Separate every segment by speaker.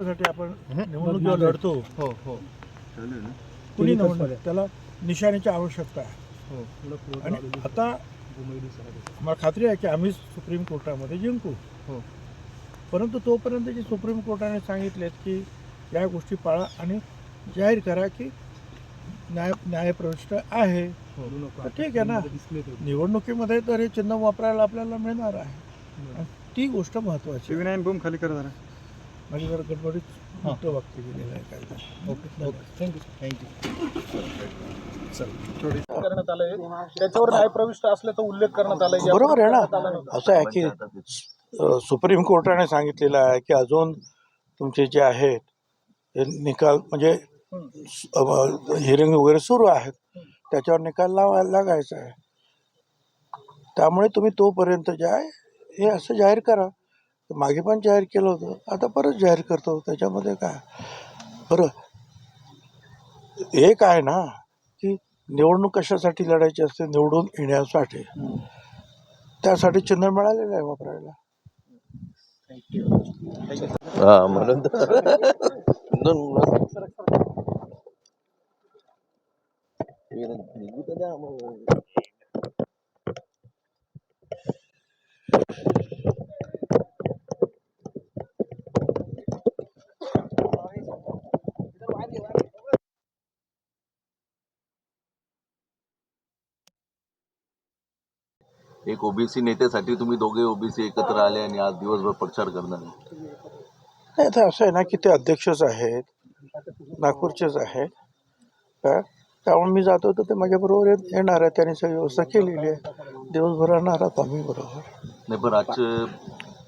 Speaker 1: साठी आपण निवडणूक जेव्हा लढतो.
Speaker 2: हो हो.
Speaker 1: कुणी निवडणूक त्याला निशाणीची आवश्यकता आहे. आणि आता मला खात्री आहे की आम्ही सुप्रीम कोर्टामध्ये जिंकू.
Speaker 2: हो.
Speaker 1: परंतु तोपर्यंत जे सुप्रीम कोर्टाने सांगितलेत की या गोष्टी पाळा आणि जाहीर करा की न्याय न्यायप्रविष्ट आहे. तर ठीक आहे ना. निवडणुकीमध्ये तर हे चिन्ह वापरायला आपल्याला मिळणार आहे. ती गोष्ट महत्वाची.
Speaker 3: शिवनारायण बूम खाली करा जरा.
Speaker 1: माझी जरा गडबडीत मोठं वाक्य गेलेलं आहे काय
Speaker 2: ओके ओके. थँक्यू थँक्यू
Speaker 4: करण्यात त्याच्यावर न्यायप्रविष्ट असल्याचा उल्लेख करण्यात आलाय.
Speaker 1: बरोबर आहे
Speaker 4: आला
Speaker 1: ना. असं आहे की सुप्रीम कोर्टाने सांगितलेलं आहे की अजून तुमचे जे आहेत हे निकाल म्हणजे हिअरिंग वगैरे सुरू आहेत. त्याच्यावर निकाल लावायला लागायचा आहे. त्यामुळे तुम्ही तोपर्यंत जे आहे हे असं जाहीर करा. मागे पण जाहीर केलं होतं. आता परत जाहीर करतो. त्याच्यामध्ये काय? बरं. एक आहे ना की निवडणूक कशासाठी लढायची असते? निवडून येण्यासाठी. त्यासाठी चिन्ह मिळालेलं आहे वापरायला.
Speaker 5: हा म्हणून तर. एक ओबीसी नेत्यासाठी तुम्ही दोघे ओबीसी एकत्र आले आणि आज दिवसभर प्रचार करणार आहे.
Speaker 1: नाही तर असं आहे ना की ते अध्यक्षच आहेत नागपूरचेच आहेत. काय त्यामुळे मी जातो तर ते माझ्याबरोबर येत- येणार आहे त्यांनी सगळी व्यवस्था केलेली आहे. दिवसभर राहणार आहोत आम्ही बरोबर.
Speaker 5: नाही पण आजचे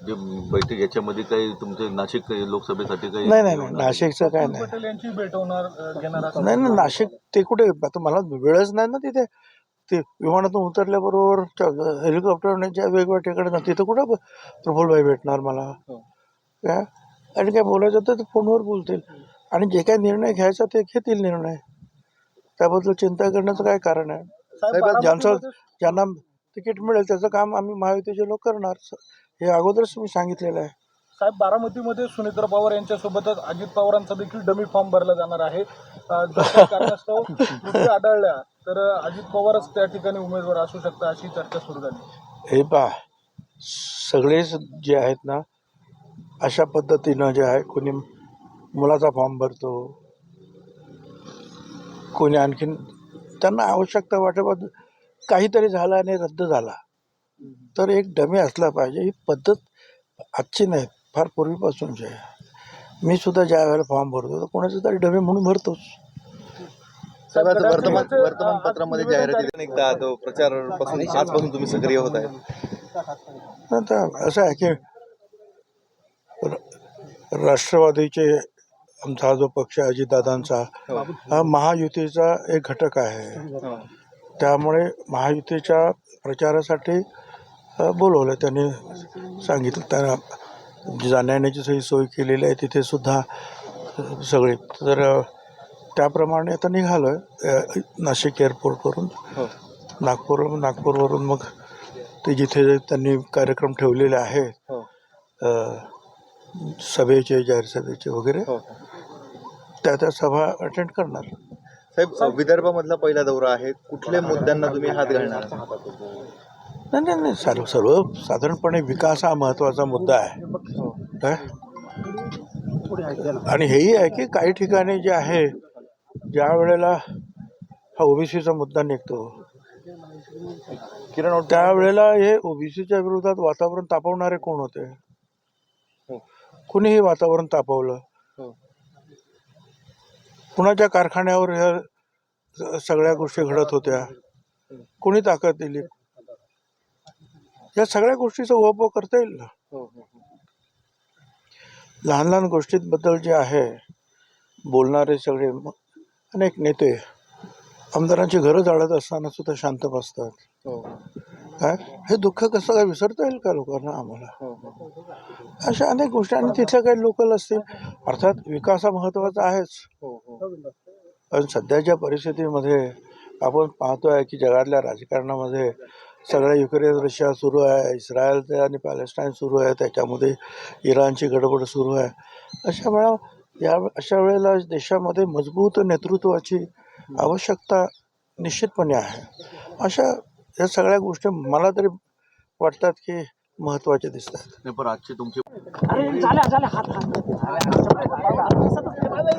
Speaker 5: जे बैठक याच्यामध्ये काही तुमचे नाशिक काही लोकसभेसाठी काही
Speaker 1: नाही नाही नाही. नाशिकचं काय नाही. नाही नाशिक ते कुठे आता मला वेळच नाही ना तिथे. ते विमानातून उतरल्याबरोबर हेलिकॉप्टरने ज्या वेगवेगळ्या ठिकाणी ना तिथं कुठं प्रफुल्लभाई भेटणार मला? काय आणि काय बोलायचं होतं ते फोनवर बोलतील. आणि जे काही निर्णय घ्यायचा ते घेतील निर्णय. त्याबद्दल चिंता करण्याचं काय कारण आहे?
Speaker 4: साहेब,
Speaker 1: ज्यांचं ज्यांना तिकीट मिळेल त्याचं काम आम्ही महायुतीचे लोक करणार. हे अगोदरच मी सांगितलेलं आहे.
Speaker 4: साहेब बारामतीमध्ये सुनेत्र पवार यांच्यासोबतच अजित पवारांचा देखील डमी फॉर्म भरला जाणार आहे. कारणास्तव त्रुटी आढळल्या. तर अजित पवारच त्या ठिकाणी उमेदवार असू शकतात अशी चर्चा सुरू झाली.
Speaker 1: हे पा सगळेच जे आहेत ना अशा पद्धतीनं जे आहे कोणी मुलाचा फॉर्म भरतो कोणी आणखीन त्यांना आवश्यकता वाटत काहीतरी झालं आणि रद्द झाला. तर एक डमी असला पाहिजे ही पद्धत आजची नाही फार पूर्वीपासूनची आहे. मी सुद्धा ज्या वेळेला फॉर्म भरतो तर कोणाचं तरी डमी म्हणून भरतोच.
Speaker 2: साहेब आता वर्तमान
Speaker 4: गडाखिंडीचे,
Speaker 2: वर्तमानपत्रामध्ये जाहिराती एकदा तो प्रचारपासून आजपासून तुम्ही सक्रिय होत आहे.
Speaker 1: असं आहे की राष्ट्रवादीचे आमचा हा जो पक्ष आहे अजितदादांचा हा. महायुतीचा एक घटक आहे. त्यामुळे महायुतीच्या प्रचारासाठी बोलवलं त्यांनी सांगितलं. त्यांना जाण्यायेण्याची सगळी सोय केलेली आहे तिथे सुद्धा अ, सगळे. तर त्याप्रमाणे आता निघालो आहे नाशिक एअरपोर्टवरून. नागपूर नागपूरवरून मग ते जिथे त्यांनी कार्यक्रम ठेवलेले आहेत
Speaker 2: हो.
Speaker 1: सभेचे जाहीर सभेचे वगैरे
Speaker 2: हो.
Speaker 1: त्या त्या सभा अटेंड करणार.
Speaker 2: साहेब विदर्भामधला पहिला दौरा आहे. कुठल्या मुद्द्यांना तुम्ही हात घालणार?
Speaker 1: नाही नाही नाही सर्व सर्व साधारणपणे विकास हा महत्त्वाचा मुद्दा आहे. काय? आणि हेही आहे की काही ठिकाणी जे आहे ज्या वेळेला हा ओबीसीचा मुद्दा निघतो
Speaker 2: किरण
Speaker 1: त्यावेळेला हे ओबीसीच्या विरोधात वातावरण तापवणारे कोण होते? कुणीही वातावरण तापवलं.
Speaker 2: हो.
Speaker 1: कुणाच्या कारखान्यावर ह्या सगळ्या गोष्टी घडत होत्या? कोणी ताकद दिली? या सगळ्या गोष्टीचा उहापोह करता येईल ना? लहान लहान गोष्टींबद्दल जे आहे बोलणारे सगळे अनेक नेते आमदारांची घरं जाळत असताना सुद्धा शांत बसतात.
Speaker 2: हो.
Speaker 1: काय? हे दुःख कसं काय विसरता येईल का लोकांना आम्हाला?
Speaker 2: हो हो
Speaker 1: अशा अनेक गोष्टी आणि तिथल्या काही लोकल असतील अर्थात विकास हा महत्त्वाचा आहेच.
Speaker 2: हो हो.
Speaker 1: पण सध्याच्या परिस्थितीमध्ये आपण पाहतोय की जगातल्या राजकारणामध्ये सगळ्या युक्रेन रशिया सुरू आहे इस्रायल आणि पॅलेस्टाईन सुरू आहे त्याच्यामध्ये इराणची गडबड सुरू आहे. अशा वेळा या अशा वेळेला देशामध्ये मजबूत नेतृत्वाची आवश्यकता निश्चितपणे आहे. अशा या सगळ्या गोष्टी मला तरी वाटतात की महत्त्वाच्या दिसतात.
Speaker 5: नाही पण आजचे तुमचे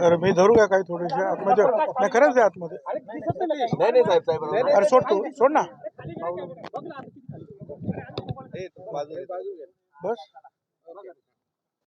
Speaker 1: तर मी धरू का काही थोडेसे? आतमध्ये नाही खरंच आहे आतमध्ये.
Speaker 5: नाही नाही साहेब साहेब.
Speaker 1: अरे सोड तू. सोड ना. बस.